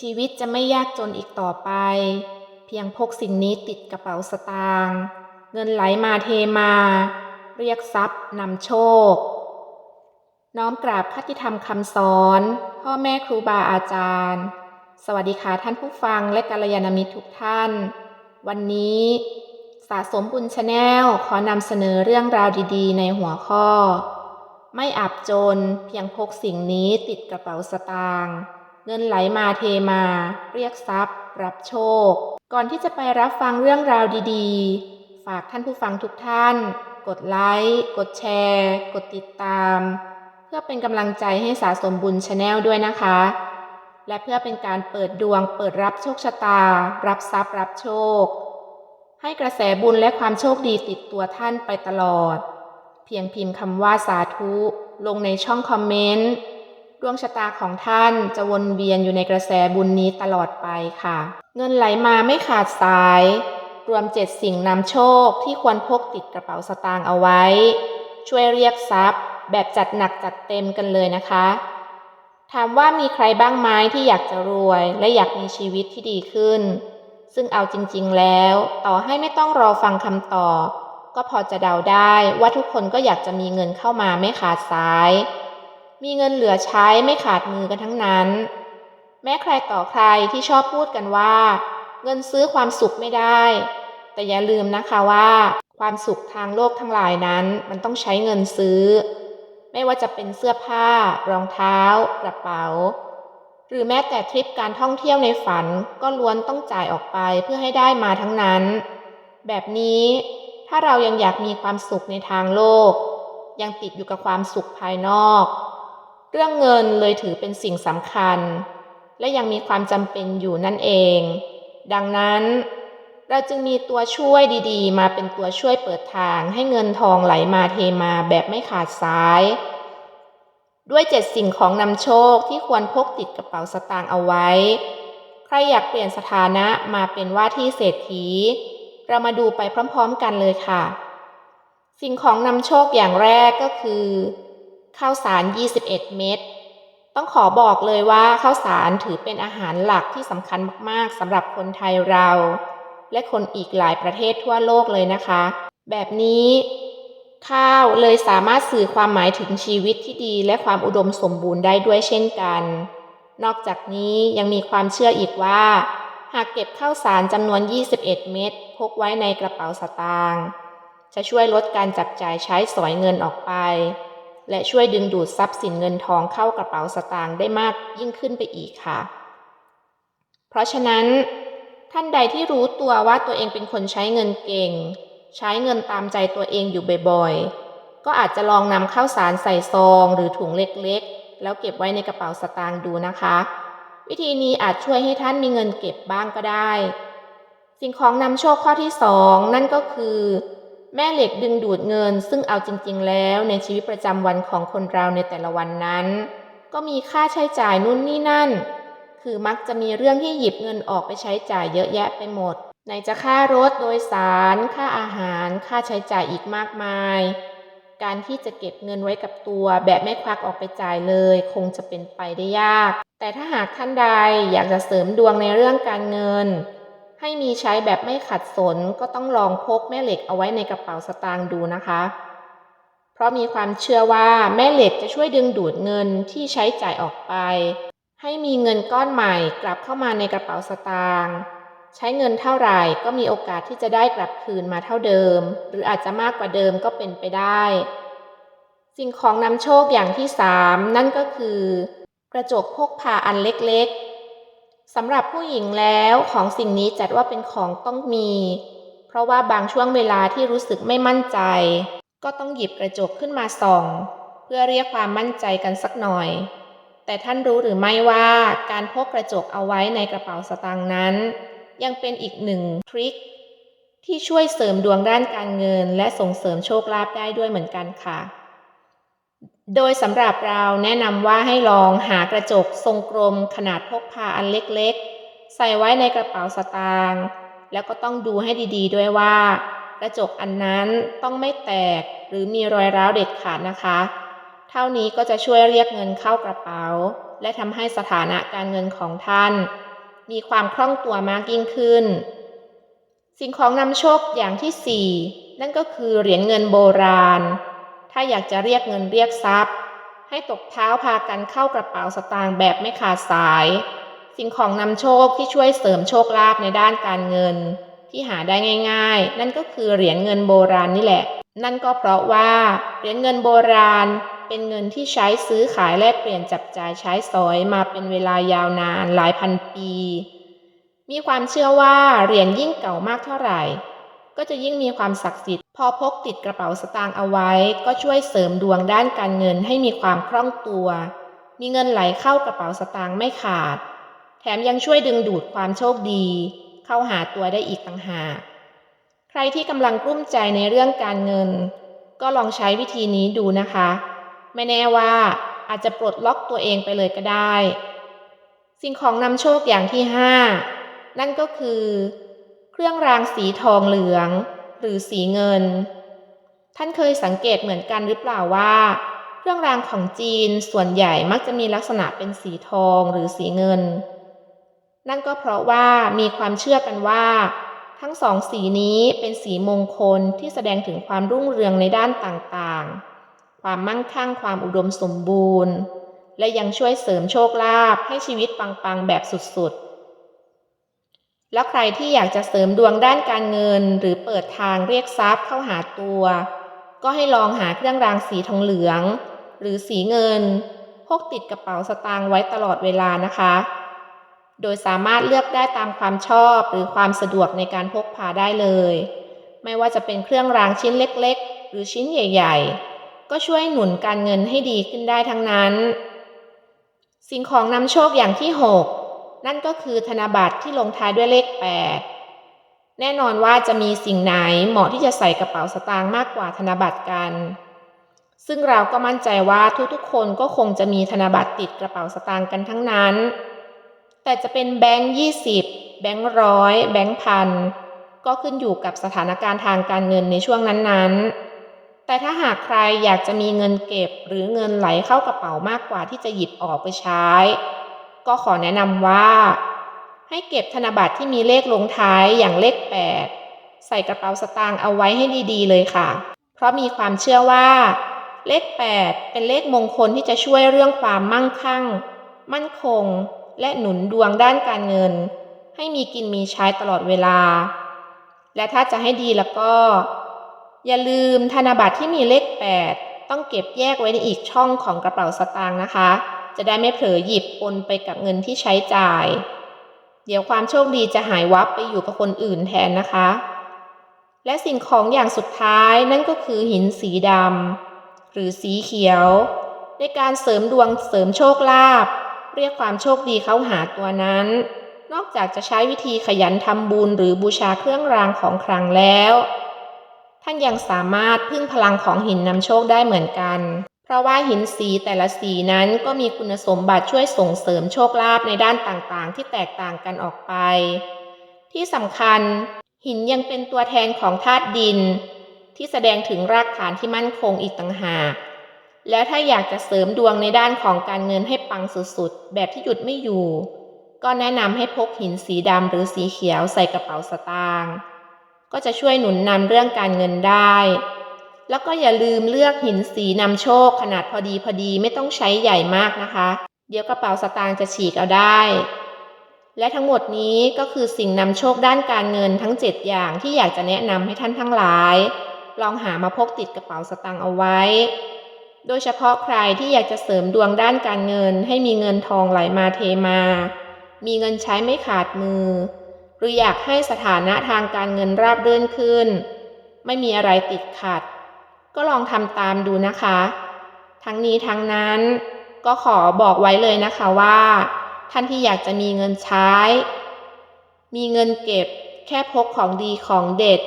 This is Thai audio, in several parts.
ชีวิตจะไม่ยากจนอีกต่อไป เพียงพกสิ่งนี้ติดกระเป๋าสตางค์เงินไหลมาเทมา เรียกทรัพย์นำโชค น้อมกราบคติธรรมคำสอน พ่อแม่ครูบาอาจารย์ สวัสดีค่ะท่านผู้ฟังและกัลยาณมิตรทุกท่าน วันนี้สะสมบุญชาแนลขอนำเสนอเรื่องราวดีๆ ในหัวข้อ ไม่อับจนเพียงพกสิ่งนี้ติดกระเป๋าสตางค์ เงินไหลมาเทมา เรียกทรัพย์ รับโชค ก่อนที่จะไปรับฟังเรื่องราวดีๆ ฝากท่านผู้ฟังทุกท่าน กดไลค์กดแชร์ กดติดตาม เพื่อเป็นกำลังใจให้สะสมบุญชาแนลด้วยนะคะ และเพื่อเป็นการเปิดดวงเปิดรับโชคชะตา รับทรัพย์ รับโชค ให้กระแสบุญและความโชคดีติดตัวท่านไปตลอด เพียงพิมพ์คำว่าสาธุ ลงในช่องคอมเมนต์ ดวงชะตาของท่านจะวนเวียนอยู่ในกระแสบุญนี้ตลอดไปค่ะ เงินไหลมาไม่ขาดสาย รวมเจ็ดสิ่งนำโชคที่ควรพกติดกระเป๋าสตางค์เอาไว้ ช่วยเรียกทรัพย์ แบบจัดหนักจัดเต็มกันเลยนะคะ ถามว่ามีใครบ้างไหมที่อยากจะรวยและอยากมีชีวิตที่ดีขึ้น ซึ่งเอาจริงๆแล้ว ต่อให้ไม่ต้องรอฟังคำตอบก็พอจะเดาได้ว่าทุกคนก็อยากจะมีเงินเข้ามาไม่ขาดสาย มีเงินเหลือใช้ไม่ขาดมือกันทั้งนั้น แม้ใครต่อใครที่ชอบพูดกันว่า เงินซื้อความสุขไม่ได้ แต่อย่าลืมนะคะว่า ความสุขทางโลกทั้งหลายนั้นมันต้องใช้เงินซื้อ ไม่ว่าจะเป็นเสื้อผ้า รองเท้า กระเป๋า หรือแม้แต่ทริปการท่องเที่ยวในฝันก็ล้วนต้องจ่ายออกไปเพื่อให้ได้มาทั้งนั้น แบบนี้ถ้าเรายังอยากมีความสุขในทางโลก ยังติดอยู่กับความสุขภายนอก เรื่องเงินเลยถือเป็นสิ่งสำคัญ และยังมีความจำเป็นอยู่นั่นเอง ดังนั้น เราจึงมีตัวช่วยดีๆ มาเป็นตัวช่วยเปิดทางให้เงินทองไหลมาเทมาแบบไม่ขาดสาย ด้วยเจ็ดสิ่งของนำโชคที่ควรพกติดกระเป๋าสตางค์เอาไว้ ใครอยากเปลี่ยนสถานะมาเป็นว่าที่เศรษฐี เรามาดูไปพร้อมๆกันเลยค่ะ สิ่งของนำโชคอย่างแรกก็คือ ข้าวสาร 21 เม็ด ต้องขอบอกเลยว่าข้าวสารถือเป็นอาหารหลักที่สำคัญมากๆสำหรับคนไทยเรา และคนอีกหลายประเทศทั่วโลกเลยนะคะ แบบนี้ ข้าวเลยสามารถสื่อความหมายถึงชีวิตที่ดีและความอุดมสมบูรณ์ได้ด้วยเช่นกัน นอกจากนี้ยังมีความเชื่ออีกว่า หากเก็บข้าวสารจำนวน 21 เม็ดพกไว้ในกระเป๋าสตางค์จะช่วยลดการจับจ่ายใช้สอยเงินออกไป และช่วยดึงดูดทรัพย์สินเงินทองเข้ากระเป๋าสตางค์ได้มากยิ่งขึ้นไปอีกค่ะ เพราะฉะนั้นท่านใดที่รู้ตัวว่าตัวเองเป็นคนใช้เงินเก่ง ใช้เงินตามใจตัวเองอยู่บ่อยๆ ก็อาจจะลองนำข้าวสารใส่ซองหรือถุงเล็กๆ แล้วเก็บไว้ในกระเป๋าสตางค์ดูนะคะ วิธีนี้อาจช่วยให้ท่านมีเงินเก็บบ้างก็ได้ สิ่งของนำโชคข้อที่สองนั่นก็คือ แม่เหล็กดึงดูดเงิน ซึ่งเอาจริงๆ แล้วในชีวิตประจำวันของคนเราในแต่ละวันนั้น ก็มีค่าใช้จ่ายนู่นนี่นั่น คือมักจะมีเรื่องที่หยิบเงินออกไปใช้จ่ายเยอะแยะไปหมดไหนจะค่ารถโดยสาร ค่าอาหาร ค่าใช้จ่ายอีกมากมาย การที่จะเก็บเงินไว้กับตัวแบบไม่ควักออกไปจ่ายเลย คงจะเป็นไปได้ยาก แต่ถ้าหากท่านใดอยากจะเสริมดวงในเรื่องการเงิน ให้มีใช้แบบไม่ขัดสนก็ต้องลองพกแม่เหล็กเอาไว้ในกระเป๋าสตางค์ดูนะคะ เพราะมีความเชื่อว่าแม่เหล็กจะช่วยดึงดูดเงินที่ใช้จ่ายออกไป ให้มีเงินก้อนใหม่กลับเข้ามาในกระเป๋าสตางค์ใช้เงินเท่าไหร่ก็มีโอกาสที่จะได้กลับคืนมาเท่าเดิม หรืออาจจะมากกว่าเดิมก็เป็นไปได้ สิ่งของนำโชคอย่างที่สามนั่นก็คือ กระจกพกพาอันเล็กๆ สำหรับผู้หญิงแล้วของสิ่งนี้จัดว่าเป็นของต้องมี เพราะว่าบางช่วงเวลาที่รู้สึกไม่มั่นใจ ก็ต้องหยิบกระจกขึ้นมาส่อง เพื่อเรียกความมั่นใจกันสักหน่อย แต่ท่านรู้หรือไม่ว่าการพกกระจกเอาไว้ในกระเป๋าสตางค์นั้น ยังเป็นอีกหนึ่งทริคที่ช่วยเสริมดวงด้านการเงิน และส่งเสริมโชคลาภได้ด้วยเหมือนกันค่ะ โดยสำหรับเราแนะนำว่าให้ลองหากระจกทรงกลมขนาดพกพาอันเล็กๆ ใส่ไว้ในกระเป๋าสตางค์แล้วก็ต้องดูให้ดีๆ ด้วยว่า กระจกอันนั้นต้องไม่แตกหรือมีรอยร้าวเด็ดขาดนะคะ เท่านี้ก็จะช่วยเรียกเงินเข้ากระเป๋า และทำให้สถานะการเงินของท่าน มีความคล่องตัวมากยิ่งขึ้น สิ่งของนำโชคอย่างที่สี่นั่นก็คือเหรียญเงินโบราณ ถ้าอยากจะเรียกเงินเรียกทรัพย์ ให้ตกเท้าพากันเข้ากระเป๋าสตางค์แบบไม่ขาดสาย สิ่งของนำโชคที่ช่วยเสริมโชคลาภในด้านการเงิน ที่หาได้ง่ายๆ นั่นก็คือเหรียญเงินโบราณนี่แหละ นั่นก็เพราะว่าเหรียญเงินโบราณเป็นเงินที่ใช้ซื้อขายแลกเปลี่ยนจับจ่ายใช้สอยมาเป็นเวลายาวนานหลายพันปี มีความเชื่อว่าเหรียญยิ่งเก่ามากเท่าไหร่ ก็จะยิ่งมีความศักดิ์สิทธิ์ พอพกติดกระเป๋าสตางค์เอาไว้ ก็ช่วยเสริมดวงด้านการเงินให้มีความคล่องตัว มีเงินไหลเข้ากระเป๋าสตางค์ไม่ขาด แถมยังช่วยดึงดูดความโชคดี เข้าหาตัวได้อีกต่างหาก ใครที่กำลังกลุ้มใจในเรื่องการเงิน ก็ลองใช้วิธีนี้ดูนะคะ ไม่แน่ว่าอาจจะปลดล็อกตัวเองไปเลยก็ได้ สิ่งของนำโชคอย่างที่ห้านั่นก็คือ เครื่องรางสีทองเหลือง หรือสีเงิน ท่านเคยสังเกตเหมือนกันหรือเปล่าว่า เครื่องรางของจีนส่วนใหญ่มักจะมีลักษณะเป็นสีทองหรือสีเงิน นั่นก็เพราะว่ามีความเชื่อกันว่า ทั้งสองสีนี้เป็นสีมงคลที่แสดงถึงความรุ่งเรืองในด้านต่างๆ ความมั่งคั่งความอุดมสมบูรณ์ และยังช่วยเสริมโชคลาภให้ชีวิตปังๆแบบสุดๆ แล้วใครที่อยากจะเสริมดวงด้านการเงิน หรือเปิดทางเรียกทรัพย์เข้าหาตัว ก็ให้ลองหาเครื่องรางสีทองเหลือง หรือสีเงินพกติดกระเป๋าสตางค์ไว้ตลอดเวลานะคะ โดยสามารถเลือกได้ตามความชอบหรือความสะดวกในการพกพาได้เลย ไม่ว่าจะเป็นเครื่องรางชิ้นเล็กๆ หรือชิ้นใหญ่ ๆ ก็ช่วยหนุนการเงินให้ดีขึ้นได้ทั้งนั้น สิ่งของนำโชคอย่างที่ 6 นั่นก็คือธนบัตรที่ลงท้ายด้วยเลข 8 แน่นอนว่าจะมีสิ่งไหนเหมาะที่จะใส่กระเป๋าสตางค์มากกว่าธนบัตรกัน ซึ่งเราก็มั่นใจว่าทุกๆ คนก็คงจะมีธนบัตรติดกระเป๋าสตางค์กันทั้งนั้น แต่จะเป็นแบงค์ยี่สิบแบงค์ร้อย แบงค์พัน ก็ขึ้นอยู่กับสถานการณ์ทางการเงินในช่วงนั้นๆ แต่ถ้าหากใครอยากจะมีเงินเก็บหรือเงินไหลเข้ากระเป๋ามากกว่าที่จะหยิบออกไปใช้ ก็ขอแนะนำว่า ให้เก็บธนบัตรที่มีเลขลงท้ายอย่างเลข 8 ใส่กระเป๋าสตางค์เอาไว้ให้ดีๆ เลยค่ะ เพราะมีความเชื่อว่า เลข 8 เป็นเลขมงคลที่จะช่วยเรื่องความมั่งคั่ง มั่นคง และหนุนดวงด้านการเงิน ให้มีกินมีใช้ตลอดเวลา และถ้าจะให้ดีแล้วก็ อย่าลืมธนบัตรที่มีเลข 8 ต้องเก็บแยกไว้ในอีกช่องของกระเป๋าสตางค์นะคะ จะได้ไม่เผลอหยิบปนไปกับเงินที่ใช้จ่าย เดี๋ยวความโชคดีจะหายวับไปอยู่กับคนอื่นแทนนะคะ และสิ่งของอย่างสุดท้ายนั่นก็คือหินสีดำหรือสีเขียว ในการเสริมดวงเสริมโชคลาภเรียกความโชคดีเข้าหาตัวนั้น นอกจากจะใช้วิธีขยันทำบุญหรือบูชาเครื่องรางของขลังแล้ว ท่านยังสามารถพึ่งพลังของหินนำโชคได้เหมือนกัน เพราะว่าหินสีแต่ละสีนั้นก็มีคุณสมบัติช่วยส่งเสริมโชคลาภในด้านต่างๆ ที่แตกต่างกันออกไป ที่สำคัญ หินยังเป็นตัวแทนของธาตุดิน ที่แสดงถึงรากฐานที่มั่นคงอีกต่างหาก แล้วถ้าอยากจะเสริมดวงในด้านของการเงินให้ปังสุดๆ แบบที่หยุดไม่อยู่ ก็แนะนำให้พกหินสีดำหรือสีเขียวใส่กระเป๋าสตางค์ก็จะช่วยหนุนนำเรื่องการเงินได้ แล้วก็อย่าลืมเลือกหินสีนำโชคขนาดพอดีพอดีไม่ต้องใช้ใหญ่มากนะคะ เดี๋ยวกระเป๋าสตางค์จะฉีกเอาได้ และทั้งหมดนี้ก็คือสิ่งนำโชคด้านการเงินทั้ง 7 อย่างที่อยากจะแนะนำให้ท่านทั้งหลาย ลองหามาพกติดกระเป๋าสตางค์เอาไว้ โดยเฉพาะใครที่อยากจะเสริมดวงด้านการเงิน ให้มีเงินทองไหลมาเทมา มีเงินใช้ไม่ขาดมือ หรืออยากให้สถานะทางการเงินราบรื่นขึ้น ไม่มีอะไรติดขัด ก็ลองทำตามดูนะคะ ทั้งนี้ทั้งนั้นก็ขอบอกไว้เลยนะคะว่า ท่านที่อยากจะมีเงินใช้ มีเงินเก็บแค่พกของดีของเด็ด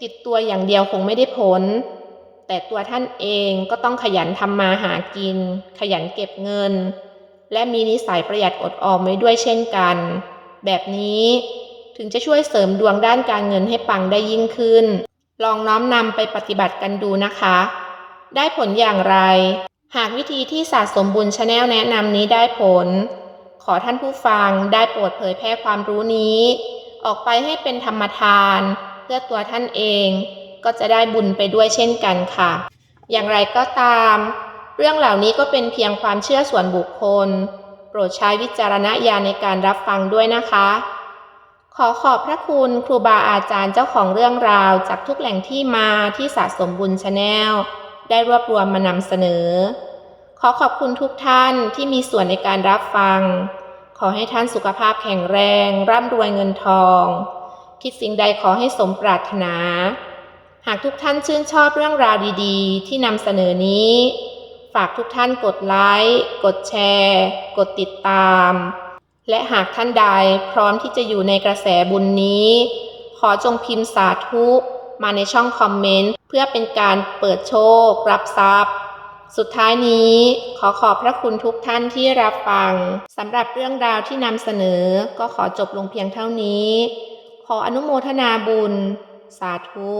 ติดตัวอย่างเดียวคงไม่ได้ผล แต่ตัวท่านเองก็ต้องขยันทำมาหากิน ขยันเก็บเงิน และมีนิสัยประหยัดอดออมไว้ด้วยเช่นกัน แบบนี้ถึงจะช่วยเสริมดวงด้านการเงินให้ปังได้ยิ่งขึ้น ลองน้อมนำไปปฏิบัติกันดูนะคะ ได้ผลอย่างไร หากวิธีที่สะสมบุญชาแนลแนะนำนี้ได้ผล ขอท่านผู้ฟังได้โปรดเผยแพร่ความรู้นี้ ออกไปให้เป็นธรรมทาน เพื่อตัวท่านเอง ก็จะได้บุญไปด้วยเช่นกันค่ะ อย่างไรก็ตาม เรื่องเหล่านี้ก็เป็นเพียงความเชื่อส่วนบุคคล โปรดใช้วิจารณญาณในการรับฟังด้วยนะคะ ขอขอบพระคุณครูบาอาจารย์เจ้าของเรื่องราวจากทุกแหล่งที่มาที่สะสมบุญชาแนลได้รวบรวมมานำเสนอ ขอขอบคุณทุกท่านที่มีส่วนในการรับฟัง ขอให้ท่านสุขภาพแข็งแรง ร่ำรวยเงินทอง คิดสิ่งใดขอให้สมปรารถนา หากทุกท่านชื่นชอบเรื่องราวดีๆ ที่นำเสนอนี้ ฝากทุกท่านกดไลค์ กดแชร์ กดติดตาม และหากท่านใดพร้อมที่จะอยู่ในกระแสบุญนี้ ขอจงพิมพ์สาธุมาในช่องคอมเมนต์เพื่อเป็นการเปิดโชครับทรัพย์ สุดท้ายนี้ขอขอบพระคุณทุกท่านที่รับฟังสำหรับเรื่องราวที่นำเสนอก็ขอจบลงเพียงเท่านี้ ขออนุโมทนาบุญ สาธุ